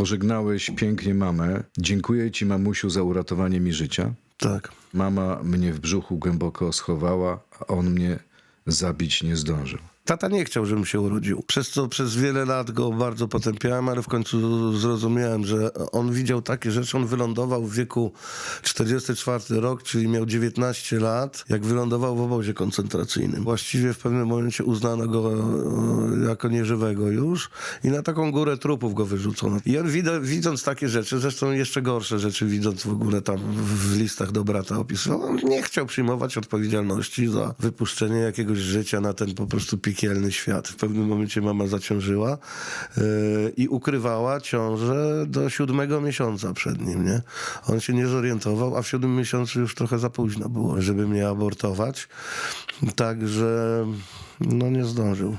Pożegnałeś pięknie mamę. Dziękuję ci, mamusiu, za uratowanie mi życia. Tak. Mama mnie w brzuchu głęboko schowała, a on mnie zabić nie zdążył. Tata nie chciał, żebym się urodził. Przez co przez wiele lat go bardzo potępiałem, ale w końcu zrozumiałem, że on widział takie rzeczy. On wylądował w wieku 44 rok, czyli miał 19 lat, jak wylądował w obozie koncentracyjnym. Właściwie w pewnym momencie uznano go e, jako nieżywego już i na taką górę trupów go wyrzucono. I on widząc takie rzeczy, zresztą jeszcze gorsze rzeczy widząc w ogóle tam w listach do brata opisywał, nie chciał przyjmować odpowiedzialności za wypuszczenie jakiegoś życia na ten po prostu piekielny świat. W pewnym momencie mama zaciążyła yy, i ukrywała ciążę do siódmego miesiąca przed nim, nie? On się nie zorientował, a w siódmym miesiącu już trochę za późno było, żeby mnie abortować. Także no nie zdążył.